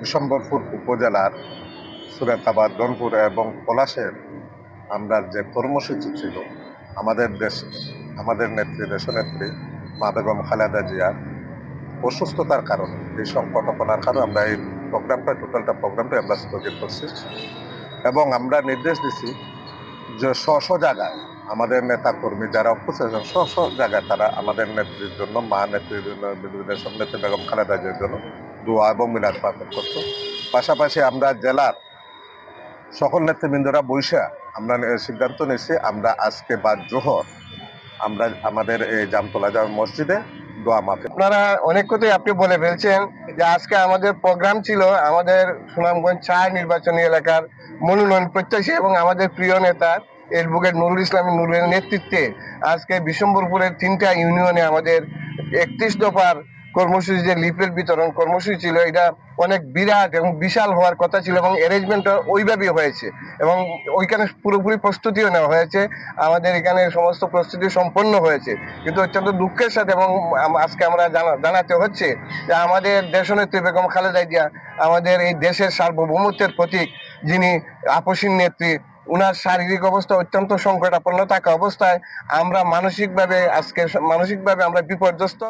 বিশম্বরপুর উপজেলার সুরেতাবাদ রংপুর এবং পলাশের আমরা যে কর্মসূচি ছিল, আমাদের দেশ, আমাদের নেত্রী, দেশনেত্রী মা বেগম খালেদা জিয়ার অসুস্থতার কারণে, এই সংকটপনার কারণে আমরা এই প্রোগ্রামটা, টোটালটা প্রোগ্রামটা আমরা স্থগিত করছি। এবং আমরা নির্দেশ দিছি যে স্ব স্ব জায়গায় আমাদের নেতা কর্মী যারা উপস্থিত স্ব স্ব জায়গায় তারা আমাদের নেত্রীর জন্য, মা নেত্রীর জন্য নেত্রী বেগম খালেদা জিয়ার জন্য দোয়া এবং মিলাদ পালন করতো পাশাপাশি আমরা জেলার সকল নেতৃবৃন্দরা বৈশা আমরা সিদ্ধান্ত নিয়েছি, আমরা আজকে বা জোহর আমরা আমাদের এই জামতলা জামে মসজিদে দোয়া মাফ আপনারা অনেক কথাই আপনি বলে ফেলছেন যে আজকে আমাদের প্রোগ্রাম ছিল আমাদের সুনামগঞ্জ ছায় নির্বাচনী এলাকার মনোনয়ন প্রত্যাশী এবং আমাদের প্রিয় নেতা এডভোকেট নুরুল ইসলাম নুরের নেতৃত্বে আজকে বিশ্বম্বরপুরের তিনটা ইউনিয়নে আমাদের একত্রিশ দফার কর্মসূচি যে লিফলেট বিতরণ কর্মসূচি ছিল, এটা অনেক বিরাট এবং বিশাল হওয়ার কথা ছিল এবং অ্যারেঞ্জমেন্টটা ওইভাবেই হয়েছে এবং ওইখানে পুরোপুরি প্রস্তুতিও নেওয়া হয়েছে। আমাদের এখানে সমস্ত প্রস্তুতি সম্পন্ন হয়েছে। কিন্তু অত্যন্ত দুঃখের সাথে এবং আজকে আমরা জানা- জানাতে হচ্ছে যে আমাদের দেশনেত্রী বেগম খালেদা জিয়া, আমাদের এই দেশের সার্বভৌমত্বের প্রতীক, যিনি আপসীন নেত্রী, উনার শারীরিক অবস্থা অত্যন্ত সংকটাপন্ন থাকা অবস্থায় আমরা মানসিকভাবে আজকে মানসিকভাবে আমরা বিপর্যস্ত।